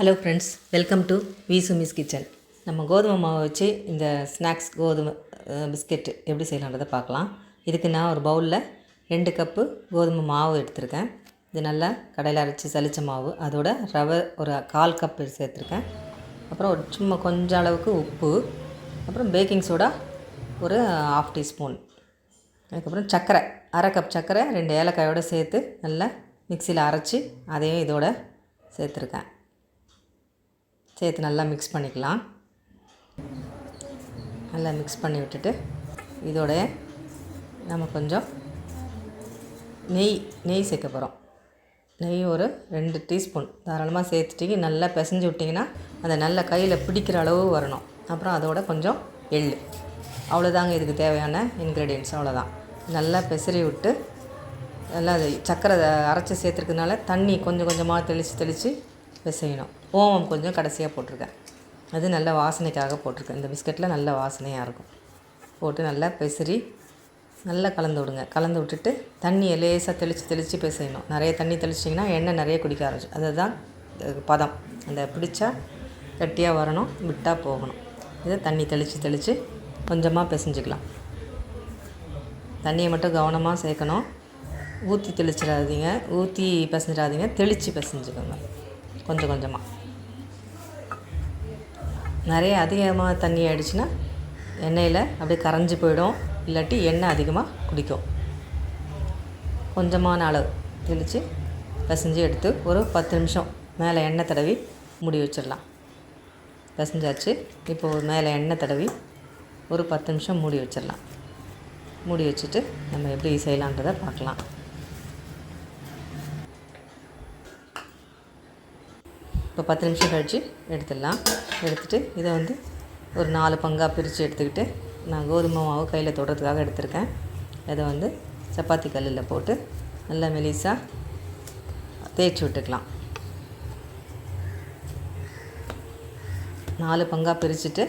Hello friends welcome to V Sumi's kitchen நம்ம கோதுமை மாவை வச்சு இந்த ஸ்நாக்ஸ் கோதுமை பிஸ்கெட்டு எப்படி செய்யலான்றதை பார்க்கலாம். இதுக்கு நான் ஒரு பவுலில் ரெண்டு கப்பு கோதுமை மாவு எடுத்திருக்கேன். இது நல்லா கடையில் அரைச்சி சளிச்ச மாவு. அதோட ரவை ஒரு கால் கப் சேர்த்துருக்கேன். அப்புறம் ஒரு சும்மா கொஞ்சம் அளவுக்கு உப்பு. அப்புறம் பேக்கிங் சோடா ஒரு ஆஃப் டீஸ்பூன் அதுக்கப்புறம் சர்க்கரை அரை கப் சர்க்கரை ரெண்டு ஏலக்காயோடு சேர்த்து நல்லா மிக்சியில் அரைச்சி அதையும் இதோட சேர்த்துருக்கேன். சேர்த்து நல்லா மிக்ஸ் பண்ணிக்கலாம். நல்லா மிக்ஸ் பண்ணி விட்டுட்டு இதோட நம்ம கொஞ்சம் நெய் நெய் சேர்க்க போகிறோம் நெய் ஒரு ரெண்டு டீஸ்பூன் தாராளமாக சேர்த்துட்டு நல்லா பிசைஞ்சு விட்டிங்கன்னா அந்த நல்ல கையில் பிடிக்கிற அளவு வரணும். அப்புறம் அதோட கொஞ்சம் எள் அவ்வளோதாங்க இதுக்கு தேவையான இன்க்ரீடியன்ட்ஸ் அவ்வளோதான் நல்லா பெசரி விட்டு நல்லா அது சக்கரை அரைச்சி சேர்த்துருக்கனால தண்ணி கொஞ்சம் கொஞ்சமாக தெளித்து தெளித்து பிசையணும். ஓமம் கொஞ்சம் கடைசியாக போட்டிருக்கேன். அது நல்ல வாசனைக்காக போட்டிருக்கேன். இந்த பிஸ்கட்டில் நல்ல வாசனையாக இருக்கும். போட்டு நல்லா பெசரி நல்லா கலந்து விடுங்க. கலந்து விட்டுட்டு தண்ணியை லேசாக தெளித்து தெளித்து பிசையணும். நிறைய தண்ணி தெளிச்சிட்டிங்கன்னா எண்ணெய் நிறைய குடிக்க ஆரம்பிச்சு அதுதான் பதம். அந்த பிடிச்சா கட்டியாக வரணும் விட்டால் போகணும். இதை தண்ணி தெளித்து தெளித்து கொஞ்சமாக பிசைஞ்சிக்கலாம். தண்ணியை மட்டும் கவனமாக சேர்க்கணும். ஊற்றி தெளிச்சிடாதீங்க. ஊற்றி பிசைஞ்சிடாதீங்க. தெளித்து பிசைஞ்சுக்கோங்க. கொஞ்சம் கொஞ்சமாக நிறைய அதிகமாக தண்ணி ஆயிடுச்சுன்னா எண்ணெயில் அப்படியே கரைஞ்சி போயிடும். இல்லாட்டி எண்ணெய் அதிகமாக குடிக்கும். கொஞ்சமான அளவு தெளித்து பிசைஞ்சு எடுத்து ஒரு பத்து நிமிஷம் மேலே எண்ணெய் தடவி மூடி வச்சிடலாம். பிசைஞ்சாச்சு. இப்போ மேலே எண்ணெய் தடவி ஒரு பத்து நிமிஷம் மூடி வச்சிடலாம். மூடி வச்சுட்டு நம்ம எப்படி செய்யலான்றதை பார்க்கலாம். இப்போ பத்து நிமிஷம் கழித்து எடுத்துடலாம். எடுத்துகிட்டு இதை வந்து ஒரு நாலு பங்காக பிரித்து எடுத்துக்கிட்டு நான் கோதுமை மாவு கையில் தொடுறதுக்காக எடுத்திருக்கேன். இதை வந்து சப்பாத்தி கல்லில் போட்டு நல்லா மெலிசாக தேய்ச்சி விட்டுக்கலாம். நாலு பங்காக பிரிச்சுட்டு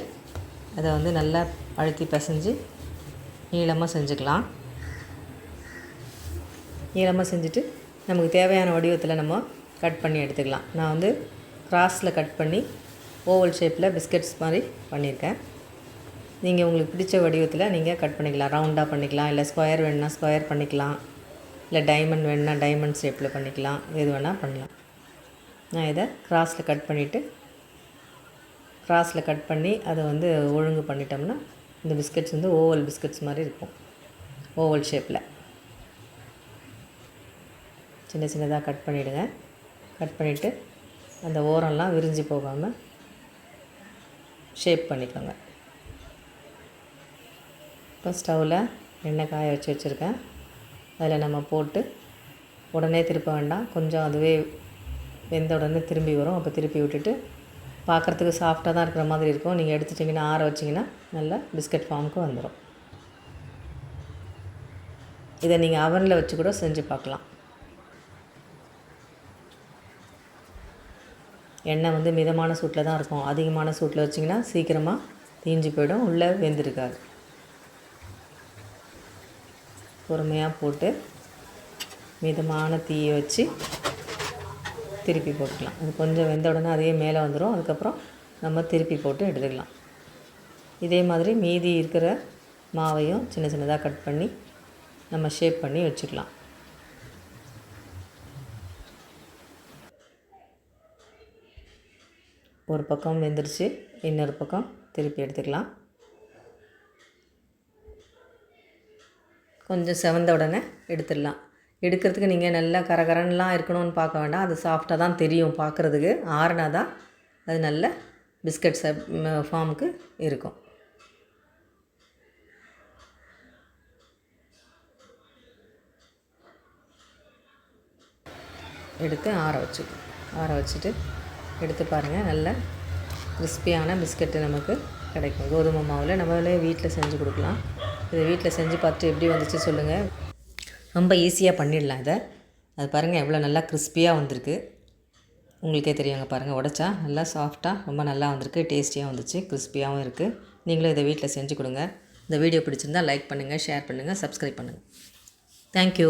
அதை வந்து நல்லா அழுத்தி பிசைஞ்சு நீளமாக செஞ்சுக்கலாம். நீளமாக செஞ்சுட்டு நமக்கு தேவையான வடிவத்தில் நம்ம கட் பண்ணி எடுத்துக்கலாம். நான் வந்து கிராஸில் கட் பண்ணி ஓவல் ஷேப்பில் பிஸ்கட்ஸ் மாதிரி பண்ணியிருக்கேன். நீங்கள் உங்களுக்கு பிடிச்ச வடிவத்தில் நீங்கள் கட் பண்ணிக்கலாம். ரவுண்டாக பண்ணிக்கலாம். இல்லை ஸ்கொயர் வேணுன்னா ஸ்கொயர் பண்ணிக்கலாம். இல்லை டைமண்ட் வேணுன்னா டைமண்ட் ஷேப்பில் பண்ணிக்கலாம். எது வேணால் பண்ணலாம். நான் இதை கிராஸில் கட் பண்ணிவிட்டு கிராஸில் கட் பண்ணி அதை வந்து ஒழுங்கு பண்ணிட்டோம்னா இந்த பிஸ்கட்ஸ் வந்து ஓவல் பிஸ்கட்ஸ் மாதிரி இருக்கும். ஓவல் ஷேப்பில். சின்ன சின்னதாக கட் பண்ணிவிடுங்க கட் பண்ணிவிட்டு அந்த ஓரம்லாம் விரிஞ்சு போகாமல் ஷேப் பண்ணிக்கோங்க. இப்போ ஸ்டவ்வில் எண்ணெய் காய வச்சு வச்சுருக்கேன். அதில் நம்ம போட்டு உடனே திருப்ப வேண்டாம். கொஞ்சம் அதுவே வெந்த உடனே திரும்பி வரும். அப்போ திருப்பி விட்டுட்டு பார்க்குறதுக்கு சாஃப்டாக தான் இருக்கிற மாதிரி இருக்கும். நீங்கள் எடுத்துட்டிங்கன்னா ஆற வச்சிங்கன்னா நல்லா பிஸ்கட் ஃபார்முக்கு வந்துடும் இதை நீங்கள் அவனில் வச்சு கூட செஞ்சு பார்க்கலாம். எண்ணெய் வந்து மிதமான சூட்டில் தான் இருக்கும். அதிகமான சூட்டில் வச்சிங்கன்னா சீக்கிரமாக தீஞ்சு போயிடும். உள்ளே வெந்திருக்காது. பொறுமையாக போட்டு மிதமான தீயை வச்சு திருப்பி போட்டுக்கலாம். அது கொஞ்சம் வெந்த உடனே அதே மேலே வந்துடும் அதுக்கப்புறம் நம்ம திருப்பி போட்டு எடுத்துக்கலாம். இதே மாதிரி மீதி இருக்கிற மாவையும் சின்ன சின்னதாக கட் பண்ணி நம்ம ஷேப் பண்ணி வச்சுக்கலாம். ஒரு பக்கம் வெந்துருச்சு இன்னொரு பக்கம் திருப்பி எடுத்துக்கலாம். கொஞ்சம் செவந்த உடனே எடுத்துடலாம். எடுக்கிறதுக்கு நீங்கள் நல்லா கரகரன்லாம் இருக்கணும்னு பார்க்க வேண்டாம். அது சாஃப்டாக தான் தெரியும் பார்க்குறதுக்கு. ஆறுனா தான் அது நல்ல பிஸ்கட் ஃபார்முக்கு இருக்கும். எடுத்து ஆற வச்சுக்கணும். ஆற வச்சுட்டு எடுத்து பாருங்கள் நல்ல கிறிஸ்பியான பிஸ்கட்டு நமக்கு கிடைக்கும். கோதுமை மாவில் நம்மளே வீட்டில் செஞ்சு கொடுக்கலாம். இதை வீட்டில் செஞ்சு பார்த்துட்டு எப்படி வந்துச்சு சொல்லுங்கள் ரொம்ப ஈஸியாக பண்ணிடலாம் இதை. அது பாருங்கள் எவ்வளோ நல்லா கிறிஸ்பியாக வந்திருக்கு. உங்களுக்கே தெரியுங்க பாருங்கள் உடச்சா நல்லா சாஃப்டாக ரொம்ப நல்லா வந்திருக்கு. டேஸ்டியாக வந்துச்சு கிறிஸ்பியாகவும் இருக்குது நீங்களும் இதை வீட்டில் செஞ்சு கொடுங்க. இந்த வீடியோ பிடிச்சிருந்தால் லைக் பண்ணுங்கள் ஷேர் பண்ணுங்கள் சப்ஸ்கிரைப் பண்ணுங்கள் தேங்க்யூ